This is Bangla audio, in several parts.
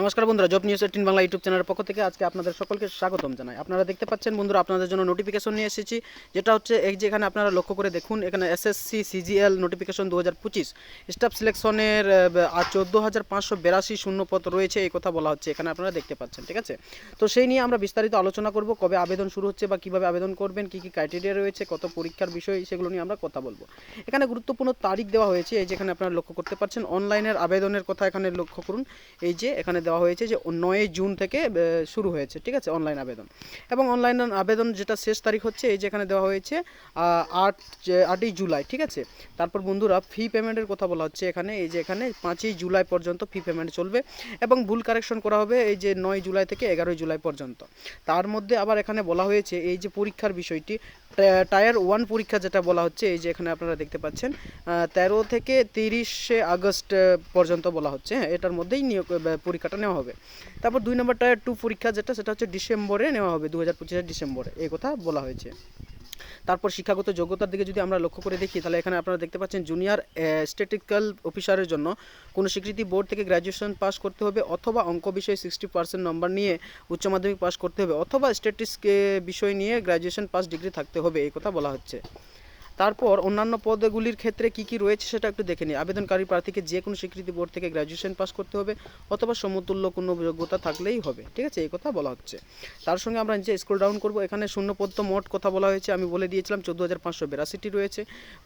নমস্কার বন্ধুরা job news eighteen Bangla YouTube চ্যানেলের পক্ষ থেকে আজকে আপনাদের সকলকে স্বাগতম জানাই। আপনারা দেখতে পাচ্ছেন বন্ধুরা, আপনাদের জন্য নোটিফিকেশন নিয়ে এসেছি, যেটা হচ্ছে এই যে এখানে আপনারা লক্ষ্য করে দেখুন, এখানে এসএসসি সিজিএল নোটিফিকেশন দু হাজার পঁচিশ স্টাফ সিলেকশনের চোদ্দ হাজার পাঁচশো বেরাশি শূন্যপদ রয়েছে, এই কথা বলা হচ্ছে এখানে আপনারা দেখতে পাচ্ছেন, ঠিক আছে? তো সেই নিয়ে আমরা বিস্তারিত আলোচনা করব, কবে আবেদন শুরু হচ্ছে বা কীভাবে আবেদন করবেন, কী কী ক্রাইটেরিয়া রয়েছে, কত পরীক্ষার বিষয়, সেগুলো নিয়ে আমরা কথা বলব। এখানে গুরুত্বপূর্ণ তারিখ দেওয়া হয়েছে, এই যেখানে আপনারা লক্ষ্য করতে পারছেন অনলাইনের আবেদনের কথা এখানে লক্ষ্য করুন, এই যে এখানে দেওয়া হয়েছে যে নয় জুন থেকে শুরু হয়েছে ঠিক আছে? অনলাইন আবেদন। এবং অনলাইন আবেদন যেটা শেষ তারিখ হচ্ছে এই যেখানে দেওয়া হয়েছে আট আটই জুলাই ঠিক আছে? তারপর বন্ধুরা ফি পেমেন্টের কথা বলা হচ্ছে এখানে এই যে এখানে পাঁচই জুলাই পর্যন্ত ফি পেমেন্ট চলবে এবং ভুল কারেকশন করা হবে এই যে নয় জুলাই থেকে এগারোই জুলাই পর্যন্ত। তার মধ্যে আবার এখানে বলা হয়েছে এই যে পরীক্ষার বিষয়টি টায়ার ওয়ান পরীক্ষা যেটা বলা হচ্ছে এই যে এখানে আপনারা দেখতে পাচ্ছেন তেরো থেকে তিরিশে আগস্ট পর্যন্ত বলা হচ্ছে হ্যাঁ এটার মধ্যেই নিয়োগ আহ, পরীক্ষাটা নেওয়া হবে। তারপর দুই নম্বর টায়ার টু পরীক্ষা যেটা, সেটা হচ্ছে ডিসেম্বরে নেওয়া হবে দু হাজার পঁচিশের ডিসেম্বরে, এই কথা বলা হয়েছে। তারপর শিক্ষাগত যোগ্যতার দিকে যদি আমরা লক্ষ্য করে দেখি, তাহলে এখানে আপনারা দেখতে পাচ্ছেন জুনিয়র স্ট্যাটিক্যাল অফিসারের জন্য কোনো স্বীকৃতি বোর্ড থেকে গ্র্যাজুয়েশন পাস করতে হবে অথবা অঙ্ক বিষয়ে সিক্সটি পার্সেন্ট নম্বর নিয়ে উচ্চ মাধ্যমিক পাস করতে হবে, অথবা স্ট্যাটিস বিষয় নিয়ে গ্র্যাজুয়েশন পাস ডিগ্রি থাকতে হবে, এই কথা বলা হচ্ছে। তারপর অন্যান্য পদগুলির ক্ষেত্রে কি কি রয়েছে সেটা একটু দেখে নিই। আবেদনকারী প্রার্থীকে যে কোনো স্বীকৃতি বোর্ড থেকে গ্র্যাজুয়েশন পাস করতে হবে অথবা সমতুল্য কোনো যোগ্যতা থাকলেই হবে। ঠিক আছে? এই কথা বলা হচ্ছে। তার সঙ্গে আমরা নিচে স্ক্রল ডাউন করব, এখানে শূন্য পদ মোট কথা বলা হয়েছে। আমি বলে দিয়েছিলাম চোদ্দ হাজার পাঁচশো বেরাশিটি রয়েছে।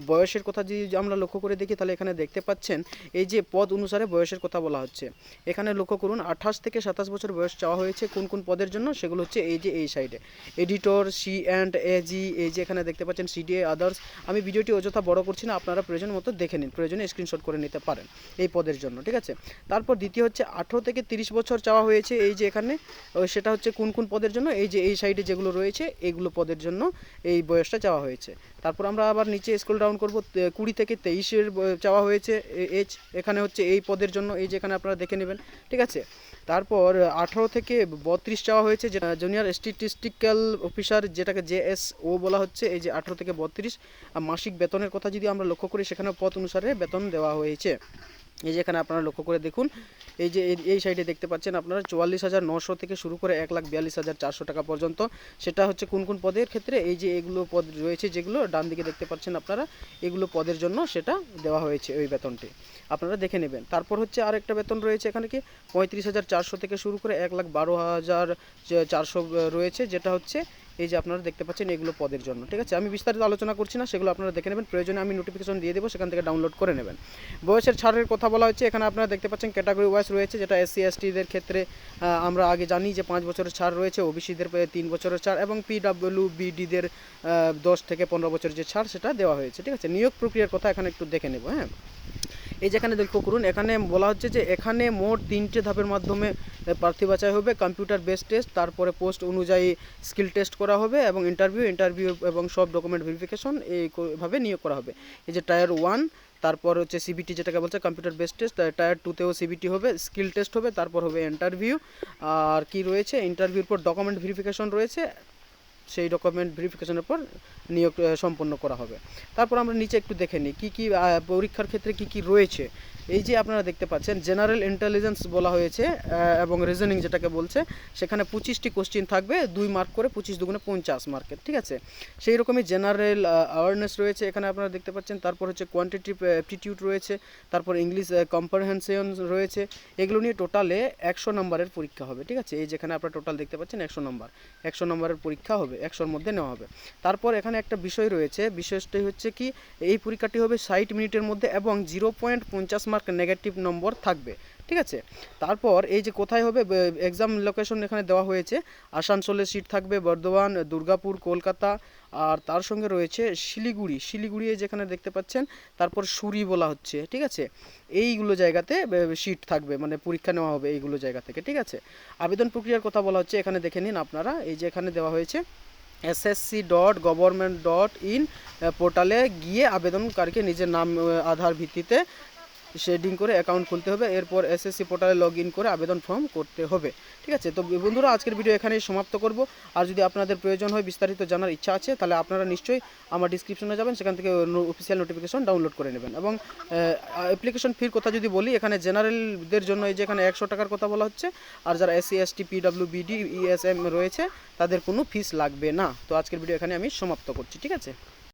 বয়সের কথা যদি আমরা লক্ষ্য করে দেখি, তাহলে এখানে দেখতে পাচ্ছেন, এই যে পদ অনুসারে বয়সের কথা বলা হচ্ছে। এখানে লক্ষ্য করুন, আঠাশ থেকে সাতাশ বছর বয়স চাওয়া হয়েছে কোন কোন পদের জন্য? সেগুলো হচ্ছে এই যে এই সাইডে এডিটর সি অ্যান্ড এজি এই যে এখানে দেখতে পাচ্ছেন সিডিএ আদার্স আমি ভিডিওটি অযথা বড় করছি না, আপনারা প্রয়োজন মতো দেখে নিন, প্রয়োজনে স্ক্রিনশট করে নিতে পারেন এই পদের জন্য, ঠিক আছে? তারপর দ্বিতীয় হচ্ছে, আঠেরো থেকে তিরিশ বছর চাওয়া হয়েছে এই যে এখানে সেটা হচ্ছে কোন কোন পদের জন্য, এই যে এই সাইডে যেগুলো রয়েছে, এইগুলো পদের জন্য এই বয়সটা চাওয়া হয়েছে। তারপর আমরা আবার নিচে স্কুল ডাউন করব কুড়ি থেকে তেইশের চাওয়া হয়েছে এজ এখানে হচ্ছে এই পদের জন্য, এই যে এখানে আপনারা দেখে নেবেন, ঠিক আছে? তারপর আঠারো থেকে বত্রিশ চাওয়া হয়েছে যেটা জুনিয়র স্ট্যাটিস্টিক্যাল অফিসার যেটাকে জেএসও বলা হচ্ছে, এই যে আঠারো থেকে বত্রিশ মাসিক বেতনের কথা যদি আমরা লক্ষ্য করি সেখানে পথ অনুসারে বেতন দেওয়া হয়েছে। এই যে এখানে আপনারা লক্ষ্য করে দেখুন, এই যে এই- সাইডে দেখতে পাচ্ছেন আপনারা চুয়াল্লিশ হাজার নশো থেকে শুরু করে এক লাখ বিয়াল্লিশ হাজার চারশো টাকা পর্যন্ত। সেটা হচ্ছে কোন কোন পদের ক্ষেত্রে? এই যে এগুলো পদ রয়েছে যেগুলো ডান দিকে দেখতে পাচ্ছেন আপনারা, এগুলো পদের জন্য সেটা দেওয়া হয়েছে ওই বেতনটি। আপনারা দেখে নেবেন। তারপর হচ্ছে আরেকটা বেতন রয়েছে এখানে কি? পঁয়ত্রিশ হাজার চারশো থেকে শুরু করে এক লাখ বারো হাজার চারশো রয়েছে, যেটা হচ্ছে এই যে আপনারা দেখতে পাচ্ছেন, এগুলো পদের জন্য, ঠিক আছে? আমি বিস্তারিত আলোচনা করছি না, সেগুলো আপনারা দেখে নেবেন। প্রয়োজনে আমি নোটিফিকেশন দিয়ে দেবো, সেখান থেকে ডাউনলোড করে নেবেন। বয়সের ছাড়ের কথা বলা হচ্ছে, এখানে আপনারা দেখতে পাচ্ছেন ক্যাটাগরি ওয়াইজ রয়েছে, যেটা এসসি এসটিদের ক্ষেত্রে আমরা আগে জানি যে পাঁচ বছরের ছাড় রয়েছে ওবিসিদের তিন বছরের ছাড়, এবং পিডাব্লিউ বিডিদের দশ থেকে পনেরো বছরের যে ছাড়, সেটা দেওয়া হয়েছে, ঠিক আছে? নিয়োগ প্রক্রিয়ার কথা এখানে একটু দেখে নেব হ্যাঁ? এই যেখানে লক্ষ্য করুন, এখানে বলা হচ্ছে যে এখানে মোট তিনটে ধাপের মাধ্যমে প্রার্থী বাছাই হবে, কম্পিউটার বেস টেস্ট, তারপরে পোস্ট অনুযায়ী স্কিল টেস্ট করা হবে এবং ইন্টারভিউ ইন্টারভিউ এবং সব ডকুমেন্ট ভেরিফিকেশন এইভাবে নিয়োগ করা হবে। এই যে টায়ার ওয়ান, তারপর হচ্ছে সিবিটি যেটাকে বলছে, কম্পিউটার বেস টেস্ট টায়ার টুতেও সিবিটি হবে, স্কিল টেস্ট হবে, তারপর হবে ইন্টারভিউ। আর কি রয়েছে, ইন্টারভিউর পর ডকুমেন্ট ভেরিফিকেশন রয়েছে সেই ডকুমেন্ট ভেরিফিকেশনের পর নিয়োগ সম্পন্ন করা হবে। তারপর আমরা নিচে একটু দেখে নিই, কী কী পরীক্ষার ক্ষেত্রে কী কী রয়েছে? এই যে আপনারা দেখতে পাচ্ছেন জেনারেল ইন্টেলিজেন্স বলা হয়েছে এবং রিজনিং যেটাকে বলছে, সেখানে পঁচিশটি কোশ্চিন থাকবে, দুই মার্ক করে পঁচিশ দুগুণে পঞ্চাশ মার্কের ঠিক আছে? সেই রকমই জেনারেল অ্যাওয়ারনেস রয়েছে, এখানে আপনারা দেখতে পাচ্ছেন, তারপর হচ্ছে কোয়ান্টিটিভ অ্যাপটিটিউড রয়েছে, তারপর ইংলিশ কম্পারহেনশন রয়েছে, এগুলো নিয়ে টোটালে একশো নম্বরের পরীক্ষা হবে, ঠিক আছে? এই যেখানে আপনারা টোটাল দেখতে পাচ্ছেন একশো নম্বর একশো নম্বরের পরীক্ষা হবে। একশোর মধ্যে নেওয়া হবে। তারপর এখানে একটা বিষয় রয়েছে বিশেষটি হচ্ছে কি, এই পরীক্ষাটি হবে ষাট মিনিটের মধ্যে এবং জিরো পয়েন্ট পঞ্চাশ মার্ক নেগেটিভ নম্বর থাকবে, ঠিক আছে? তারপর এই যে কোথায় হবে এক্সাম লোকেশন এখানে দেওয়া হয়েছে, আসানসোলের সিট থাকবে বর্ধমান, দুর্গাপুর, কলকাতা, আর তার সঙ্গে রয়েছে শিলিগুড়ি। শিলিগুড়ি যেখানে দেখতে পাচ্ছেন, তারপর সুরি বলা হচ্ছে, ঠিক আছে? এইগুলো জায়গাতে সিট থাকবে মানে পরীক্ষা নেওয়া হবে এইগুলো জায়গা থেকে, ঠিক আছে? আবেদন প্রক্রিয়ার কথা বলা হচ্ছে, এখানে দেখে নিন আপনারা, এই যে এখানে দেওয়া হয়েছে SSC dot government dot in পোর্টালে গিয়ে আবেদনকারীকে নিজের নাম আধার ভিত্তিতে শেডিং করে অ্যাকাউন্ট খুলতে হবে, এরপর এসএসসি পোর্টালে লগ ইন করে আবেদন ফর্ম করতে হবে। ঠিক আছে? তো বন্ধুরা, আজকের ভিডিও এখানেই সমাপ্ত করব। আর যদি আপনাদের প্রয়োজন হয়, বিস্তারিত জানার ইচ্ছা আছে, তাহলে আপনারা নিশ্চয়ই আমার ডিসক্রিপশনে যাবেন, সেখান থেকে অফিসিয়াল নোটিফিকেশন ডাউনলোড করে নেবেন। এবং অ্যাপ্লিকেশন ফির কথা যদি বলি, এখানে জেনারেলদের জন্য এই যে এখানে একশো টাকার কথা বলা হচ্ছে, আর যারা SC ST PW BD ESM রয়েছে, তাদের কোনো ফিস লাগবে না। তো আজকের ভিডিও এখানে আমি সমাপ্ত করছি, ঠিক আছে?